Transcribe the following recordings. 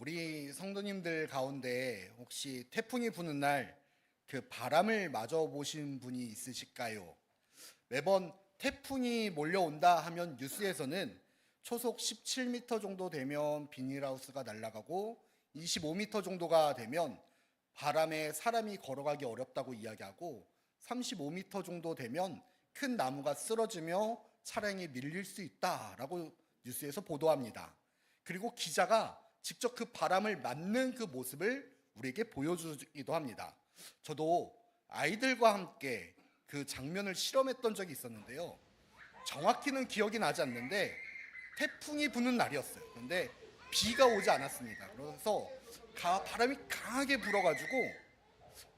우리 성도님들 가운데 혹시 태풍이 부는 날 그 바람을 맞아 보신 분이 있으실까요? 매번 태풍이 몰려온다 하면 뉴스에서는 초속 17m 정도 되면 비닐하우스가 날아가고 25m 정도가 되면 바람에 사람이 걸어가기 어렵다고 이야기하고 35m 정도 되면 큰 나무가 쓰러지며 차량이 밀릴 수 있다라고 뉴스에서 보도합니다. 그리고 기자가 직접 그 바람을 맞는 그 모습을 우리에게 보여주기도 합니다. 저도 아이들과 함께 그 장면을 실험했던 적이 있었는데요. 정확히는 기억이 나지 않는데 태풍이 부는 날이었어요. 그런데 비가 오지 않았습니다. 그래서 가- 바람이 강하게 불어가지고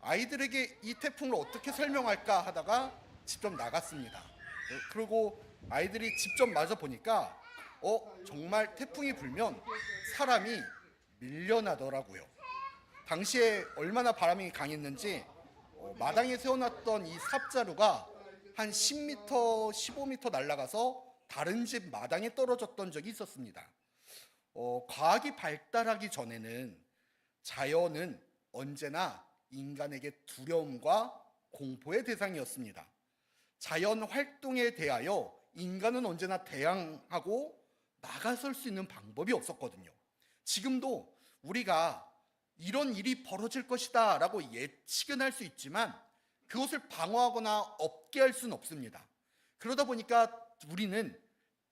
아이들에게 이 태풍을 어떻게 설명할까 하다가 직접 나갔습니다. 그리고 아이들이 직접 맞아 보니까 어 정말 태풍이 불면 사람이 밀려나더라고요. 당시에 얼마나 바람이 강했는지 어, 마당에 세워놨던 이 삽자루가 한 10m, 15m 날아가서 다른 집 마당에 떨어졌던 적이 있었습니다. 어, 과학이 발달하기 전에는 자연은 언제나 인간에게 두려움과 공포의 대상이었습니다. 자연 활동에 대하여 인간은 언제나 대항하고 나가설 수 있는 방법이 없었거든요. 지금도 우리가 이런 일이 벌어질 것이다 라고 예측은 할 수 있지만 그것을 방어하거나 없게 할 수는 없습니다. 그러다 보니까 우리는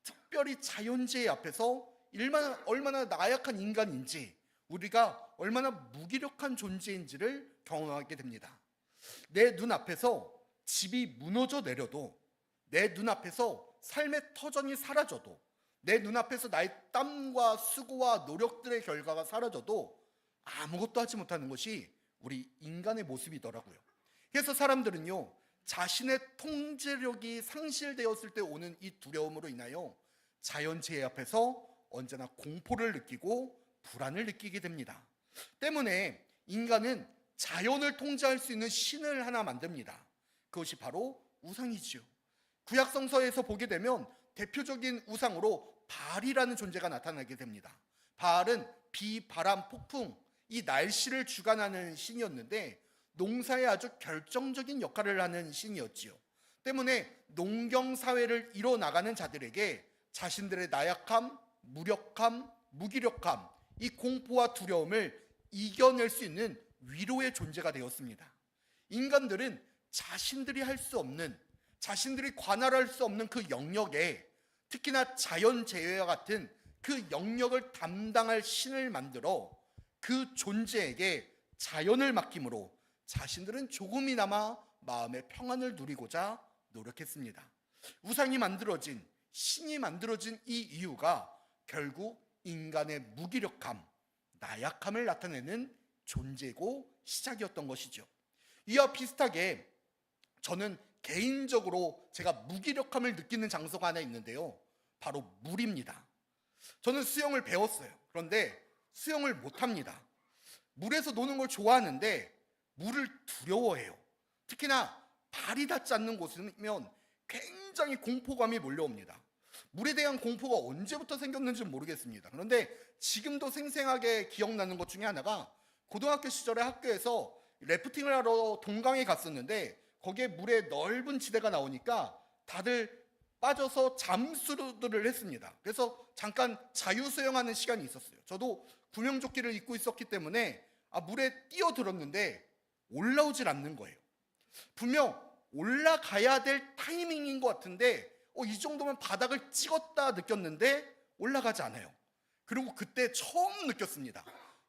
특별히 자연재해 앞에서 얼마나, 얼마나 나약한 인간인지 우리가 얼마나 무기력한 존재인지를 경험하게 됩니다. 내 눈앞에서 집이 무너져 내려도 내 눈앞에서 삶의 터전이 사라져도 내 눈앞에서 나의 땀과 수고와 노력들의 결과가 사라져도 아무것도 하지 못하는 것이 우리 인간의 모습이더라고요. 그래서 사람들은요, 자신의 통제력이 상실되었을 때 오는 이 두려움으로 인하여 자연재해 앞에서 언제나 공포를 느끼고 불안을 느끼게 됩니다. 때문에 인간은 자연을 통제할 수 있는 신을 하나 만듭니다. 그것이 바로 우상이지요. 구약 성서에서 보게 되면 대표적인 우상으로 발이라는 존재가 나타나게 됩니다. 발은 비, 바람, 폭풍 이 날씨를 주관하는 신이었는데 농사에 아주 결정적인 역할을 하는 신이었지요. 때문에 농경 사회를 이뤄 나가는 자들에게 자신들의 나약함, 무력함, 무기력함, 이 공포와 두려움을 이겨낼 수 있는 위로의 존재가 되었습니다. 인간들은 자신들이 할 수 없는 자신들이 관할할 수 없는 그 영역에 특히나 자연재해와 같은 그 영역을 담당할 신을 만들어 그 존재에게 자연을 맡김으로 자신들은 조금이나마 마음의 평안을 누리고자 노력했습니다. 우상이 만들어진 신이 만들어진 이 이유가 결국 인간의 무기력함, 나약함을 나타내는 존재고 시작이었던 것이죠. 이와 비슷하게 저는 개인적으로 제가 무기력함을 느끼는 장소가 하나 있는데요. 바로 물입니다. 저는 수영을 배웠어요. 그런데 수영을 못합니다. 물에서 노는 걸 좋아하는데 물을 두려워해요. 특히나 발이 닿지 않는 곳이면 굉장히 공포감이 몰려옵니다. 물에 대한 공포가 언제부터 생겼는지는 모르겠습니다. 그런데 지금도 생생하게 기억나는 것 중에 하나가 고등학교 시절에 학교에서 래프팅을 하러 동강에 갔었는데 거기에 물에 넓은 지대가 나오니까 다들 빠져서 잠수들을 했습니다. 그래서 잠깐 자유 수영하는 시간이 있었어요. 저도 구명조끼를 입고 있었기 때문에 아, 물에 뛰어들었는데 올라오질 않는 거예요. 분명 올라가야 될 타이밍인 것 같은데 어, 이 정도면 바닥을 찍었다 느꼈는데 올라가지 않아요. 그리고 그때 처음 느꼈습니다.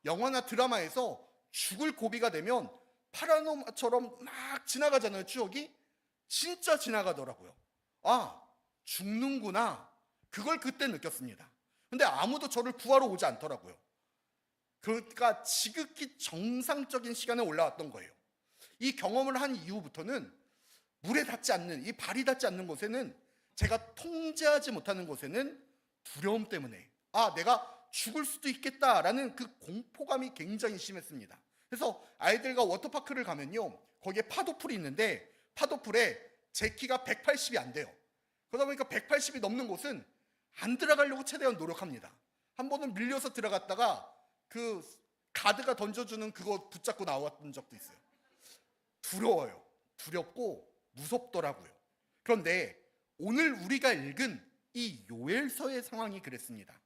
영화나 드라마에서 죽을 고비가 되면 파라노마처럼 막 지나가잖아요, 추억이. 진짜 지나가더라고요. 아, 죽는구나. 그걸 그때 느꼈습니다. 근데 아무도 저를 구하러 오지 않더라고요. 그러니까 지극히 정상적인 시간에 올라왔던 거예요. 이 경험을 한 이후부터는 물에 닿지 않는, 이 발이 닿지 않는 곳에는 제가 통제하지 못하는 곳에는 두려움 때문에 아, 내가 죽을 수도 있겠다라는 그 공포감이 굉장히 심했습니다. 그래서 아이들과 워터파크를 가면요. 거기에 파도풀이 있는데 파도풀에 제 키가 180이 안 돼요. 그러다 보니까 180이 넘는 곳은 안 들어가려고 최대한 노력합니다. 한 번은 밀려서 들어갔다가 그 가드가 던져주는 그거 붙잡고 나왔던 적도 있어요. 두려워요. 두렵고 무섭더라고요. 그런데 오늘 우리가 읽은 이 요엘서의 상황이 그랬습니다.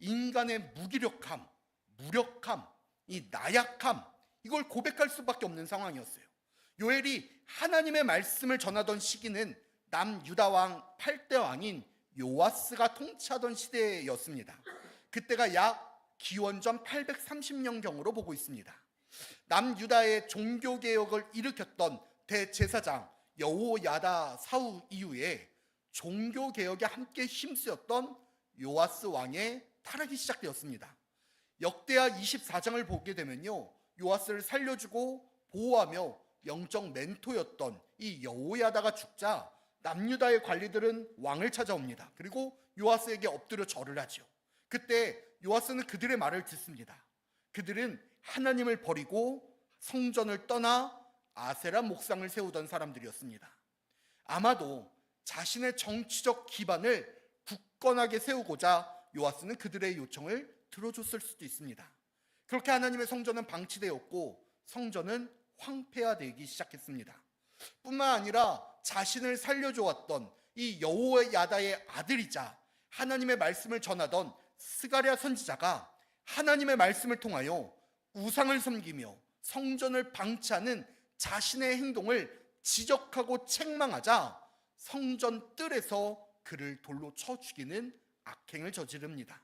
인간의 무기력함, 무력함, 이 나약함 이걸 고백할 수밖에 없는 상황이었어요. 요엘이 하나님의 말씀을 전하던 시기는 남유다 왕 8대 왕인 요아스가 통치하던 시대였습니다. 그때가 약 기원전 830년경으로 보고 있습니다. 남유다의 종교 개혁을 일으켰던 대제사장 여호야다 사후 이후에 종교 개혁에 함께 힘쓰였던 요아스 왕의 타락이 시작되었습니다. 역대하 24장을 보게 되면요. 요아스를 살려주고 보호하며 영적 멘토였던 이 여호야다가 죽자 남유다의 관리들은 왕을 찾아옵니다. 그리고 요아스에게 엎드려 절을 하죠. 그때 요아스는 그들의 말을 듣습니다. 그들은 하나님을 버리고 성전을 떠나 아세라 목상을 세우던 사람들이었습니다. 아마도 자신의 정치적 기반을 굳건하게 세우고자 요아스는 그들의 요청을 들어줬을 수도 있습니다. 그렇게 하나님의 성전은 방치되었고 성전은 황폐화되기 시작했습니다. 뿐만 아니라 자신을 살려주었던 이 여호야다의 아들이자 하나님의 말씀을 전하던 스가랴 선지자가 하나님의 말씀을 통하여 우상을 섬기며 성전을 방치하는 자신의 행동을 지적하고 책망하자 성전 뜰에서 그를 돌로 쳐 죽이는 악행을 저지릅니다.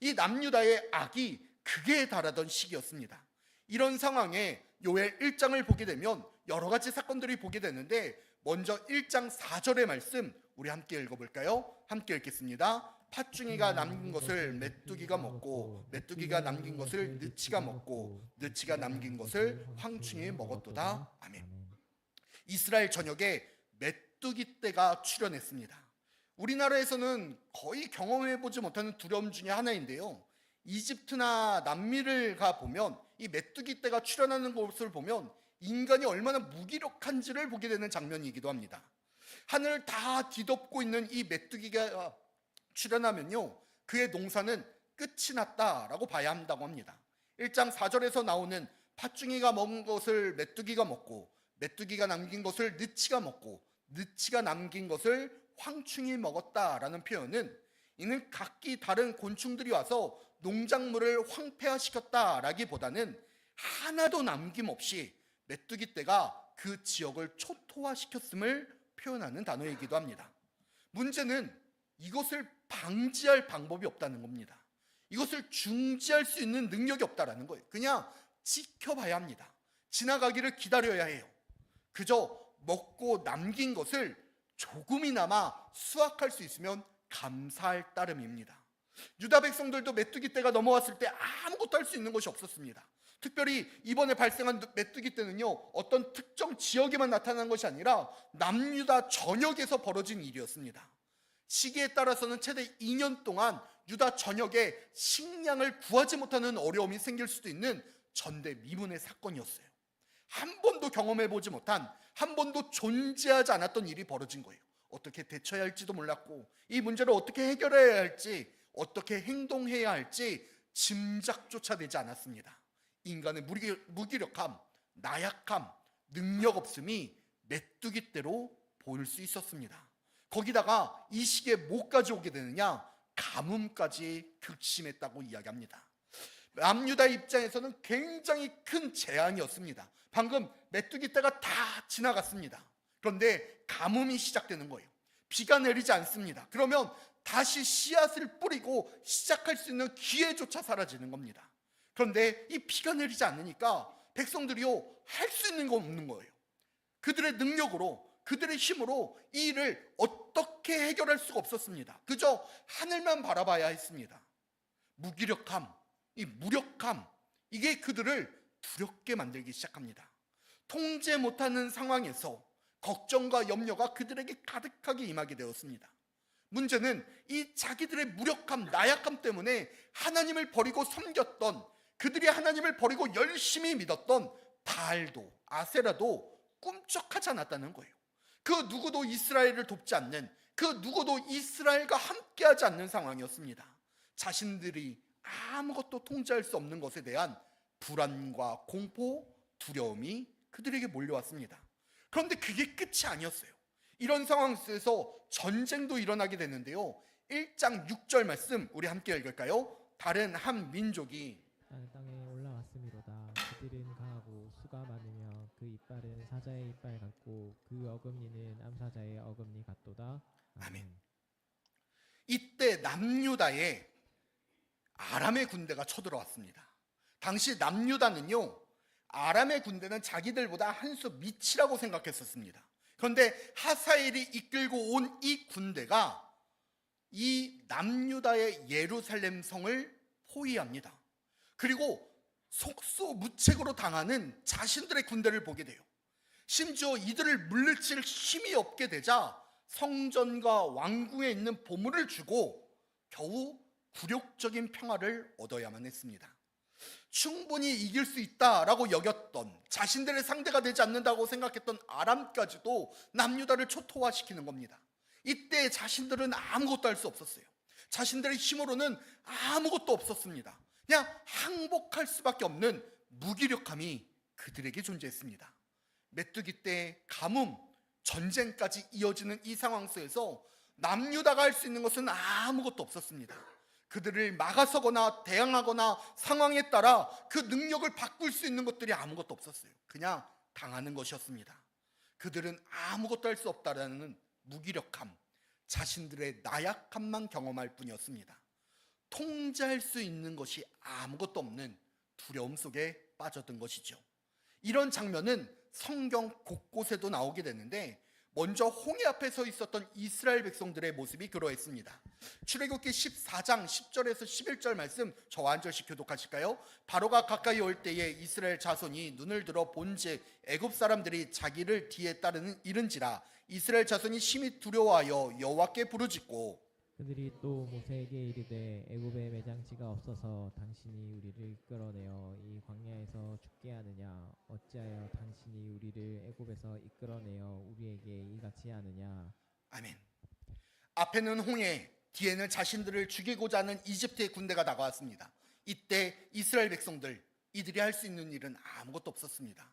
이 남유다의 악이 극에 달하던 시기였습니다. 이런 상황에 요엘 1장을 보게 되면 여러 가지 사건들이 보게 되는데 먼저 1장 4절의 말씀 우리 함께 읽어볼까요? 함께 읽겠습니다. 팥중이가 남긴 것을 메뚜기가 먹고 메뚜기가 남긴 것을 느치가 먹고 느치가 남긴 것을 황충이 먹었도다. 아멘. 이스라엘 전역에 메뚜기 떼가 출현했습니다. 우리나라에서는 거의 경험해 보지 못하는 두려움 중에 하나인데요. 이집트나 남미를 가 보면 이 메뚜기 떼가 출현하는 곳을 보면 인간이 얼마나 무기력한지를 보게 되는 장면이기도 합니다. 하늘을 다 뒤덮고 있는 이 메뚜기가 출현하면요. 그의 농사는 끝이 났다라고 봐야 한다고 합니다. 1장 4절에서 나오는 팥중이가 먹은 것을 메뚜기가 먹고 메뚜기가 남긴 것을 느치가 먹고 느치가 남긴 것을 황충이 먹었다라는 표현은 이는 각기 다른 곤충들이 와서 농작물을 황폐화시켰다라기보다는 하나도 남김없이 메뚜기 떼가 그 지역을 초토화시켰음을 표현하는 단어이기도 합니다. 문제는 이것을 방지할 방법이 없다는 겁니다. 이것을 중지할 수 있는 능력이 없다라는 거예요. 그냥 지켜봐야 합니다. 지나가기를 기다려야 해요. 그저 먹고 남긴 것을 조금이나마 수확할 수 있으면 감사할 따름입니다. 유다 백성들도 메뚜기 때가 넘어왔을 때 아무것도 할 수 있는 것이 없었습니다. 특별히 이번에 발생한 메뚜기 때는요 어떤 특정 지역에만 나타난 것이 아니라 남유다 전역에서 벌어진 일이었습니다. 시기에 따라서는 최대 2년 동안 유다 전역에 식량을 구하지 못하는 어려움이 생길 수도 있는 전대미문의 사건이었어요. 한 번도 경험해 보지 못한 한 번도 존재하지 않았던 일이 벌어진 거예요. 어떻게 대처해야 할지도 몰랐고 이 문제를 어떻게 해결해야 할지 어떻게 행동해야 할지 짐작조차 되지 않았습니다. 인간의 무기력함, 나약함, 능력 없음이 메뚜기대로 보일 수 있었습니다. 거기다가 이 시기에 뭐까지 오게 되느냐? 가뭄까지 극심했다고 이야기합니다. 남유다 입장에서는 굉장히 큰 재앙이었습니다. 방금 메뚜기 때가 다 지나갔습니다. 그런데 가뭄이 시작되는 거예요. 비가 내리지 않습니다. 그러면 다시 씨앗을 뿌리고 시작할 수 있는 기회조차 사라지는 겁니다. 그런데 이 비가 내리지 않으니까 백성들이요 할 수 있는 건 없는 거예요. 그들의 능력으로 그들의 힘으로 이 일을 어떻게 해결할 수가 없었습니다. 그저 하늘만 바라봐야 했습니다. 무기력함, 이 무력함, 이게 그들을 두렵게 만들기 시작합니다. 통제 못하는 상황에서 걱정과 염려가 그들에게 가득하게 임하게 되었습니다. 문제는 이 자기들의 무력함, 나약함 때문에 하나님을 버리고 섬겼던 그들이 하나님을 버리고 열심히 믿었던 바알도 아세라도 꿈쩍하지 않았다는 거예요. 그 누구도 이스라엘을 돕지 않는 그 누구도 이스라엘과 함께하지 않는 상황이었습니다. 자신들이 아무것도 통제할 수 없는 것에 대한 불안과 공포, 두려움이 그들에게 몰려왔습니다. 그런데 그게 끝이 아니었어요. 이런 상황 속에서 전쟁도 일어나게 되는데요. 1장 6절 말씀 우리 함께 읽을까요? 다른 한 민족이 땅에 올라왔음이로다. 그들은 강하고 수가 많으며 그 이빨은 사자의 이빨 같고 그 어금니는 암사자의 어금니 같도다. 아멘. 이때 남유다에 아람의 군대가 쳐들어왔습니다. 당시 남유다는요, 아람의 군대는 자기들보다 한 수 밑이라고 생각했었습니다. 그런데 하사엘이 이끌고 온 이 군대가 이 남유다의 예루살렘 성을 포위합니다. 그리고 속수무책으로 당하는 자신들의 군대를 보게 돼요. 심지어 이들을 물리칠 힘이 없게 되자 성전과 왕궁에 있는 보물을 주고 겨우 굴욕적인 평화를 얻어야만 했습니다. 충분히 이길 수 있다라고 여겼던 자신들의 상대가 되지 않는다고 생각했던 아람까지도 남유다를 초토화시키는 겁니다. 이때 자신들은 아무것도 할 수 없었어요. 자신들의 힘으로는 아무것도 없었습니다. 그냥 항복할 수밖에 없는 무기력함이 그들에게 존재했습니다. 메뚜기 때 가뭄, 전쟁까지 이어지는 이 상황 속에서 남유다가 할 수 있는 것은 아무것도 없었습니다. 그들을 막아서거나 대항하거나 상황에 따라 그 능력을 바꿀 수 있는 것들이 아무것도 없었어요. 그냥 당하는 것이었습니다. 그들은 아무것도 할 수 없다라는 무기력함, 자신들의 나약함만 경험할 뿐이었습니다. 통제할 수 있는 것이 아무것도 없는 두려움 속에 빠졌던 것이죠. 이런 장면은 성경 곳곳에도 나오게 되는데 먼저 홍해 앞에 서 있었던 이스라엘 백성들의 모습이 그러했습니다. 출애굽기 14장 10절에서 11절 말씀 저와 한 절씩 교독하실까요? 바로가 가까이 올 때에 이스라엘 자손이 눈을 들어 본즉 애굽 사람들이 자기를 뒤에 따르는 이른지라 이스라엘 자손이 심히 두려워하여 여호와께 부르짖고 그들이 또 모세에게 이르되 애굽에 매장지가 없어서 당신이 우리를 이끌어내어 이 광야에서 죽게 하느냐 어찌하여 당신이 우리를 애굽에서 이끌어내어 우리에게 이같이 하느냐 아멘. 앞에는 홍해, 뒤에는 자신들을 죽이고자 하는 이집트의 군대가 다가왔습니다. 이때 이스라엘 백성들 이들이 할 수 있는 일은 아무것도 없었습니다.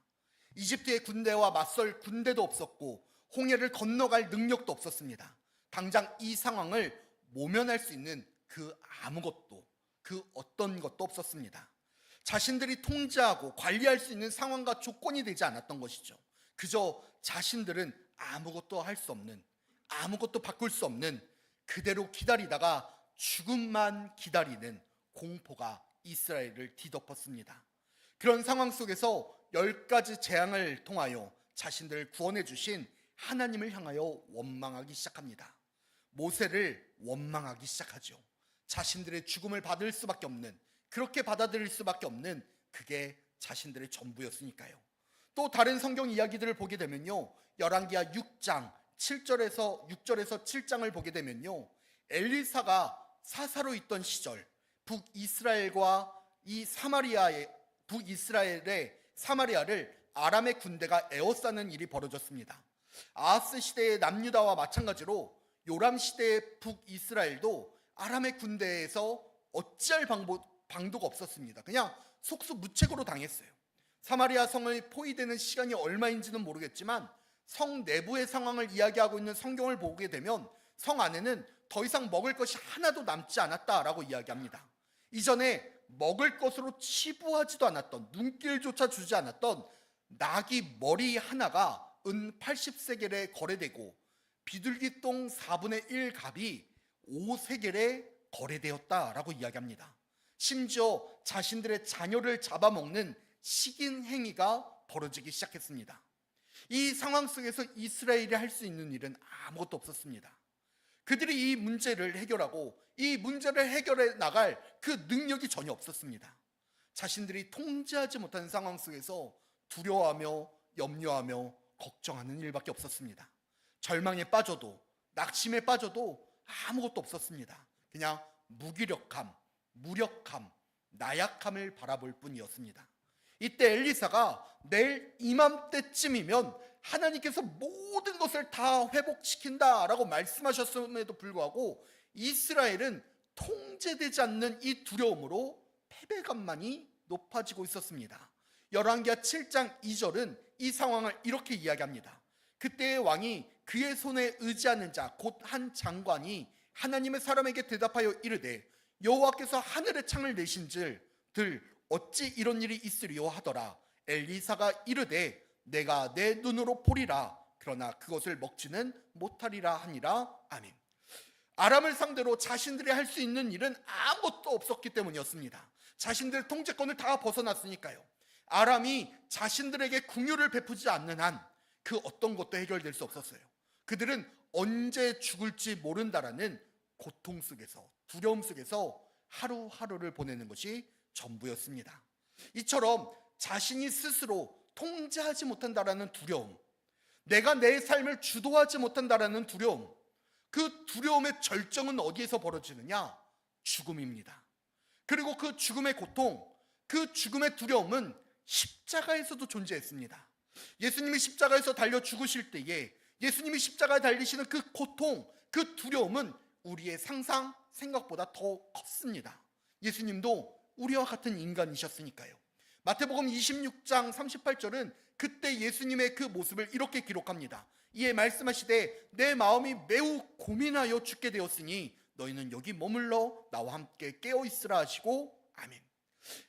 이집트의 군대와 맞설 군대도 없었고 홍해를 건너갈 능력도 없었습니다. 당장 이 상황을 모면할 수 있는 그 아무것도 그 어떤 것도 없었습니다. 자신들이 통제하고 관리할 수 있는 상황과 조건이 되지 않았던 것이죠. 그저 자신들은 아무것도 할 수 없는 아무것도 바꿀 수 없는 그대로 기다리다가 죽음만 기다리는 공포가 이스라엘을 뒤덮었습니다. 그런 상황 속에서 열 가지 재앙을 통하여 자신들을 구원해 주신 하나님을 향하여 원망하기 시작합니다. 모세를 원망하기 시작하죠. 자신들의 죽음을 받을 수밖에 없는 그렇게 받아들일 수밖에 없는 그게 자신들의 전부였으니까요. 또 다른 성경 이야기들을 보게 되면요. 열왕기하 6장 7절에서 6절에서 7장을 보게 되면요. 엘리사가 사사로 있던 시절 북이스라엘과 이 사마리아의 북이스라엘의 사마리아를 아람의 군대가 에워싸는 일이 벌어졌습니다. 아하스 시대의 남유다와 마찬가지로 요람 시대의 북이스라엘도 아람의 군대에서 어찌할 방법, 방도가 없었습니다. 그냥 속수무책으로 당했어요. 사마리아 성을 포위되는 시간이 얼마인지는 모르겠지만 성 내부의 상황을 이야기하고 있는 성경을 보게 되면 성 안에는 더 이상 먹을 것이 하나도 남지 않았다라고 이야기합니다. 이전에 먹을 것으로 치부하지도 않았던 눈길조차 주지 않았던 나귀 머리 하나가 은 80세겔에 거래되고 비둘기 똥 4분의 1 값이 5세겔에 거래되었다라고 이야기합니다. 심지어 자신들의 자녀를 잡아먹는 식인 행위가 벌어지기 시작했습니다. 이 상황 속에서 이스라엘이 할 수 있는 일은 아무것도 없었습니다. 그들이 이 문제를 해결하고 이 문제를 해결해 나갈 그 능력이 전혀 없었습니다. 자신들이 통제하지 못하는 상황 속에서 두려워하며 염려하며 걱정하는 일밖에 없었습니다. 절망에 빠져도 낙심에 빠져도 아무것도 없었습니다. 그냥 무기력함, 무력함, 나약함을 바라볼 뿐이었습니다. 이때 엘리사가 내일 이맘때쯤이면 하나님께서 모든 것을 다 회복시킨다라고 말씀하셨음에도 불구하고 이스라엘은 통제되지 않는 이 두려움으로 패배감만이 높아지고 있었습니다. 열왕기하 7장 2절은 이 상황을 이렇게 이야기합니다. 그때의 왕이 그의 손에 의지하는 자 곧 한 장관이 하나님의 사람에게 대답하여 이르되 여호와께서 하늘의 창을 내신즉 들 어찌 이런 일이 있으리요 하더라 엘리사가 이르되 내가 내 눈으로 보리라 그러나 그것을 먹지는 못하리라 하니라 아멘. 아람을 상대로 자신들이 할 수 있는 일은 아무것도 없었기 때문이었습니다. 자신들 통제권을 다 벗어났으니까요. 아람이 자신들에게 궁유를 베푸지 않는 한 그 어떤 것도 해결될 수 없었어요. 그들은 언제 죽을지 모른다라는 고통 속에서 두려움 속에서 하루하루를 보내는 것이 전부였습니다. 이처럼 자신이 스스로 통제하지 못한다라는 두려움, 내가 내 삶을 주도하지 못한다라는 두려움, 그 두려움의 절정은 어디에서 벌어지느냐? 죽음입니다. 그리고 그 죽음의 고통, 그 죽음의 두려움은 십자가에서도 존재했습니다. 예수님이 십자가에서 달려 죽으실 때에 예수님이 십자가에 달리시는 그 고통, 그 두려움은 우리의 상상, 생각보다 더 컸습니다. 예수님도 우리와 같은 인간이셨으니까요. 마태복음 26장 38절은 그때 예수님의 그 모습을 이렇게 기록합니다. 이에 말씀하시되 내 마음이 매우 고민하여 죽게 되었으니 너희는 여기 머물러 나와 함께 깨어 있으라 하시고 아멘.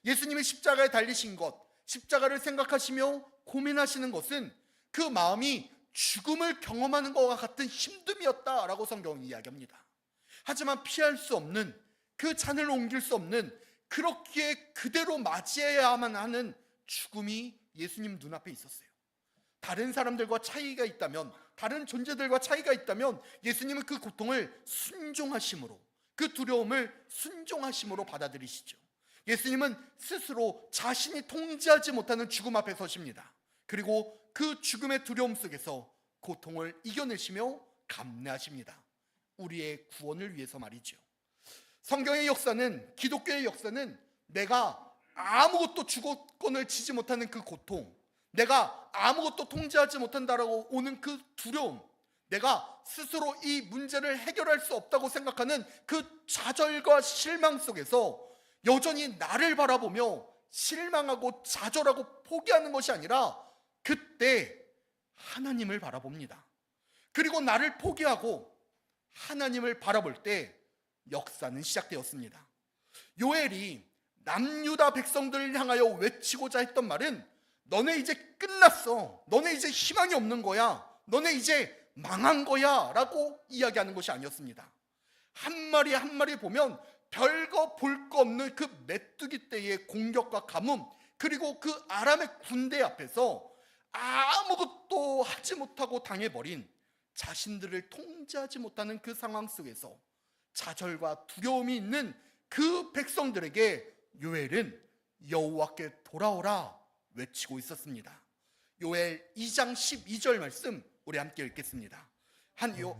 예수님이 십자가에 달리신 것, 십자가를 생각하시며 고민하시는 것은 그 마음이 죽음을 경험하는 것과 같은 힘듦이었다라고 성경은 이야기합니다. 하지만 피할 수 없는 그 잔을 옮길 수 없는 그렇기에 그대로 맞이해야만 하는 죽음이 예수님 눈앞에 있었어요. 다른 사람들과 차이가 있다면, 다른 존재들과 차이가 있다면 예수님은 그 고통을 순종하심으로, 그 두려움을 순종하심으로 받아들이시죠. 예수님은 스스로 자신이 통제하지 못하는 죽음 앞에 서십니다. 그리고 그 죽음의 두려움 속에서 고통을 이겨내시며 감내하십니다. 우리의 구원을 위해서 말이죠. 성경의 역사는 기독교의 역사는 내가 아무것도 주권을 지지 못하는 그 고통, 내가 아무것도 통제하지 못한다라고 오는 그 두려움, 내가 스스로 이 문제를 해결할 수 없다고 생각하는 그 좌절과 실망 속에서 여전히 나를 바라보며 실망하고 좌절하고 포기하는 것이 아니라 그때 하나님을 바라봅니다. 그리고 나를 포기하고 하나님을 바라볼 때 역사는 시작되었습니다. 요엘이 남유다 백성들을 향하여 외치고자 했던 말은 너네 이제 끝났어. 너네 이제 희망이 없는 거야. 너네 이제 망한 거야. 라고 이야기하는 것이 아니었습니다. 한 마리 한 마리 보면 별거 볼 거 없는 그 메뚜기 떼의 공격과 가뭄 그리고 그 아람의 군대 앞에서 아무것도 하지 못하고 당해버린 자신들을 통제하지 못하는 그 상황 속에서 좌절과 두려움이 있는 그 백성들에게 요엘은 여호와께 돌아오라 외치고 있었습니다. 요엘 2장 12절 말씀 우리 함께 읽겠습니다. 한 요,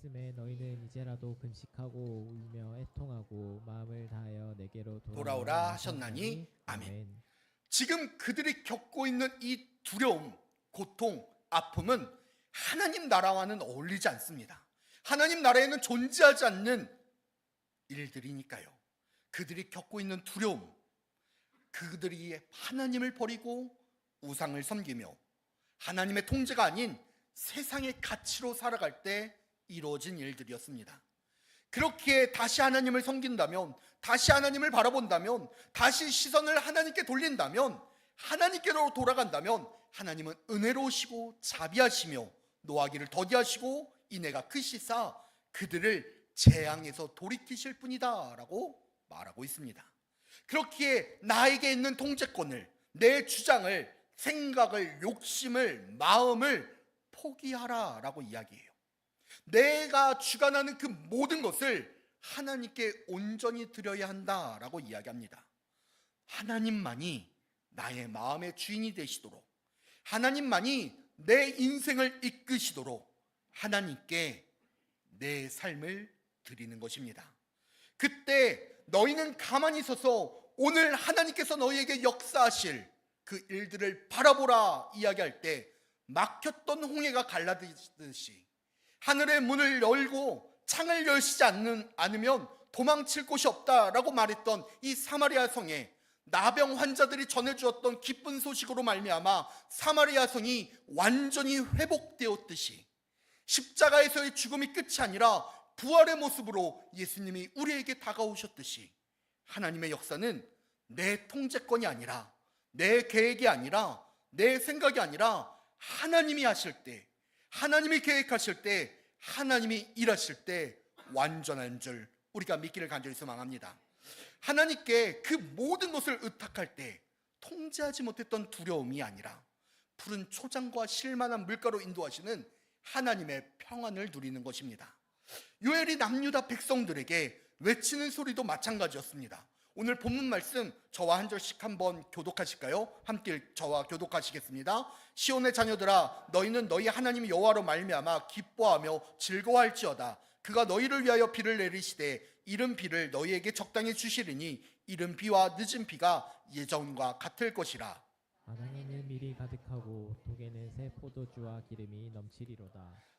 말씀에 너희는 이제라도 금식하고 울며 애통하고 마음을 다하여 내게로 돌아오라 하셨나니 아멘. 지금 그들이 겪고 있는 이 두려움, 고통, 아픔은 하나님 나라와는 어울리지 않습니다. 하나님 나라에는 존재하지 않는 일들이니까요. 그들이 겪고 있는 두려움, 그들이 하나님을 버리고 우상을 섬기며 하나님의 통제가 아닌 세상의 가치로 살아갈 때 이루어진 일들이었습니다. 그렇게 다시 하나님을 섬긴다면, 다시 하나님을 바라본다면, 다시 시선을 하나님께 돌린다면, 하나님께로 돌아간다면, 하나님은 은혜로우시고 자비하시며 노하기를 더디하시고 인애가 크시사 그들을 재앙에서 돌이키실 뿐이다라고 말하고 있습니다. 그렇기에 나에게 있는 통제권을, 내 주장을, 생각을, 욕심을, 마음을 포기하라라고 이야기해요. 내가 주관하는 그 모든 것을 하나님께 온전히 드려야 한다라고 이야기합니다. 하나님만이 나의 마음의 주인이 되시도록 하나님만이 내 인생을 이끄시도록 하나님께 내 삶을 드리는 것입니다. 그때 너희는 가만히 서서 오늘 하나님께서 너희에게 역사하실 그 일들을 바라보라 이야기할 때 막혔던 홍해가 갈라지듯이 하늘의 문을 열고 창을 열시지 않는, 않으면 도망칠 곳이 없다라고 말했던 이 사마리아 성에 나병 환자들이 전해주었던 기쁜 소식으로 말미암아 사마리아 성이 완전히 회복되었듯이 십자가에서의 죽음이 끝이 아니라 부활의 모습으로 예수님이 우리에게 다가오셨듯이 하나님의 역사는 내 통제권이 아니라 내 계획이 아니라 내 생각이 아니라 하나님이 하실 때 하나님이 계획하실 때 하나님이 일하실 때 완전한 줄 우리가 믿기를 간절히 소망합니다. 하나님께 그 모든 것을 의탁할 때 통제하지 못했던 두려움이 아니라 푸른 초장과 실만한 물가로 인도하시는 하나님의 평안을 누리는 것입니다. 요엘이 남유다 백성들에게 외치는 소리도 마찬가지였습니다. 오늘 본문 말씀 저와 한 절씩 한번 교독하실까요? 함께 저와 교독하시겠습니다. 시온의 자녀들아 너희는 너희 하나님 여호와로 말미암아 기뻐하며 즐거워할지어다. 그가 너희를 위하여 비를 내리시되 이른 비를 너희에게 적당히 주시리니 이른 비와 늦은 비가 예전과 같을 것이라. 마당에는 밀이 가득하고 독에는 새 포도주와 기름이 넘치리로다.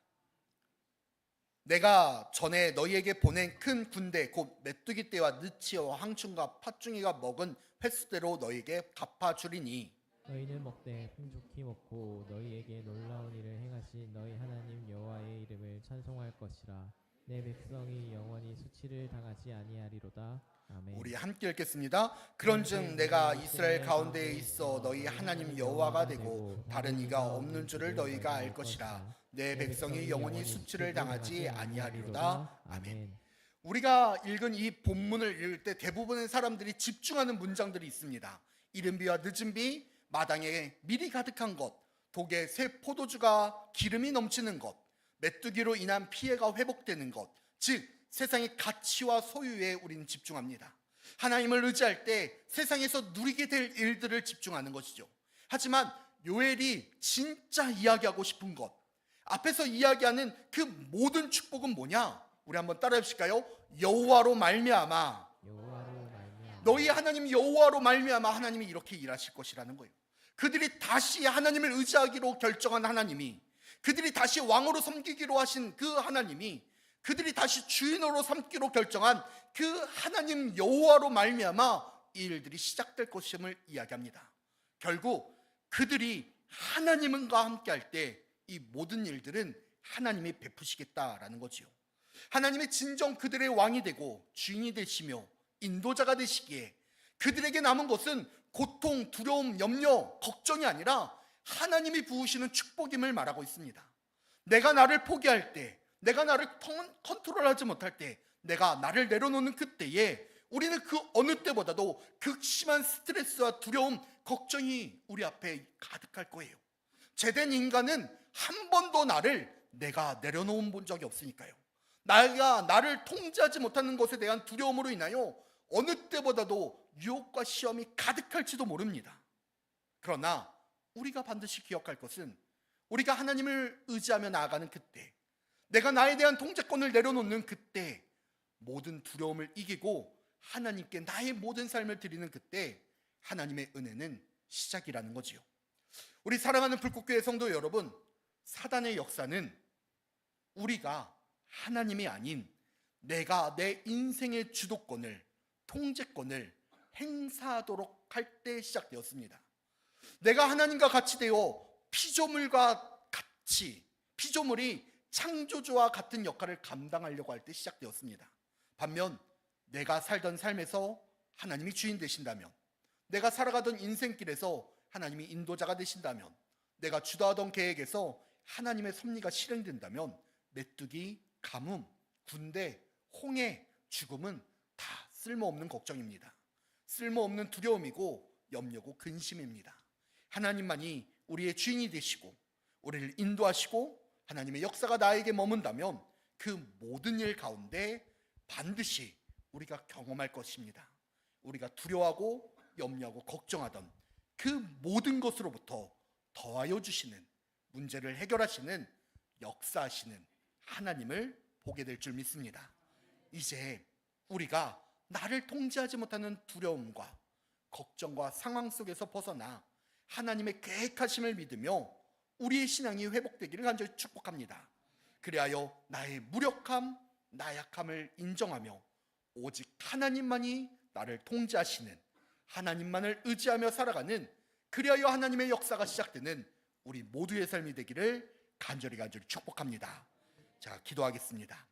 내가 전에 너희에게 보낸 큰 군대 곧 메뚜기 떼와 느치와 황충과 팥중이가 먹은 횟수대로 너희에게 갚아 주리니 너희는 먹되 풍족히 먹고 너희에게 놀라운 일을 행하신 너희 하나님 여호와의 이름을 찬송할 것이라. 내 백성이 영원히 수치를 당하지 아니하리로다. 아멘. 우리 함께 읽겠습니다. 그런즉 내가 이스라엘 가운데에 있어 너희 하나님 여호와가 되고 다른 이가 없는 줄을 너희가 알 것이라. 내 백성이 영원히 수치를 당하지 아니하리로다. 아멘. 우리가 읽은 이 본문을 읽을 때 대부분의 사람들이 집중하는 문장들이 있습니다. 이른 비와 늦은 비, 마당에 밀이 가득한 것, 독에 새 포도주가 기름이 넘치는 것, 메뚜기로 인한 피해가 회복되는 것, 즉 세상의 가치와 소유에 우리는 집중합니다. 하나님을 의지할 때 세상에서 누리게 될 일들을 집중하는 것이죠. 하지만 요엘이 진짜 이야기하고 싶은 것, 앞에서 이야기하는 그 모든 축복은 뭐냐? 우리 한번 따라해 보실까요? 여호와로 말미암아 여호와로 말미암아 너희 하나님 여호와로 말미암아 하나님이 이렇게 일하실 것이라는 거예요. 그들이 다시 하나님을 의지하기로 결정한 하나님이 그들이 다시 왕으로 섬기기로 하신 그 하나님이 그들이 다시 주인으로 삼기로 결정한 그 하나님 여호와로 말미암아 이 일들이 시작될 것임을 이야기합니다. 결국 그들이 하나님과 함께할 때 이 모든 일들은 하나님이 베푸시겠다라는 거지요. 하나님이 진정 그들의 왕이 되고 주인이 되시며 인도자가 되시기에 그들에게 남은 것은 고통, 두려움, 염려, 걱정이 아니라 하나님이 부으시는 축복임을 말하고 있습니다. 내가 나를 포기할 때, 내가 나를 컨- 컨트롤하지 못할 때, 내가 나를 내려놓는 그때에 우리는 그 어느 때보다도 극심한 스트레스와 두려움, 걱정이 우리 앞에 가득할 거예요. 제된 인간은 한 번도 나를 내가 내려놓은 본 적이 없으니까요. 나가 나를 통제하지 못하는 것에 대한 두려움으로 인하여 어느 때보다도 유혹과 시험이 가득할지도 모릅니다. 그러나 우리가 반드시 기억할 것은 우리가 하나님을 의지하며 나아가는 그때, 내가 나에 대한 통제권을 내려놓는 그때, 모든 두려움을 이기고 하나님께 나의 모든 삶을 드리는 그때, 하나님의 은혜는 시작이라는 거지요. 우리 사랑하는 불꽃교회 성도 여러분, 사단의 역사는 우리가 하나님이 아닌 내가 내 인생의 주도권을 통제권을 행사하도록 할 때 시작되었습니다. 내가 하나님과 같이 되어 피조물과 같이 피조물이 창조주와 같은 역할을 감당하려고 할 때 시작되었습니다. 반면 내가 살던 삶에서 하나님이 주인 되신다면 내가 살아가던 인생길에서 하나님이 인도자가 되신다면 내가 주도하던 계획에서 하나님의 섭리가 실행된다면 메뚜기, 가뭄, 군대, 홍해, 죽음은 다 쓸모없는 걱정입니다. 쓸모없는 두려움이고 염려고 근심입니다. 하나님만이 우리의 주인이 되시고 우리를 인도하시고 하나님의 역사가 나에게 머문다면 그 모든 일 가운데 반드시 우리가 경험할 것입니다. 우리가 두려워하고 염려하고 걱정하던 그 모든 것으로부터 더하여 주시는 문제를 해결하시는 역사하시는 하나님을 보게 될 줄 믿습니다. 이제 우리가 나를 통제하지 못하는 두려움과 걱정과 상황 속에서 벗어나 하나님의 계획하심을 믿으며 우리의 신앙이 회복되기를 간절히 축복합니다. 그리하여 나의 무력함, 나약함을 인정하며 오직 하나님만이 나를 통제하시는 하나님만을 의지하며 살아가는 그리하여 하나님의 역사가 시작되는 우리 모두의 삶이 되기를 간절히 간절히 축복합니다. 자, 기도하겠습니다.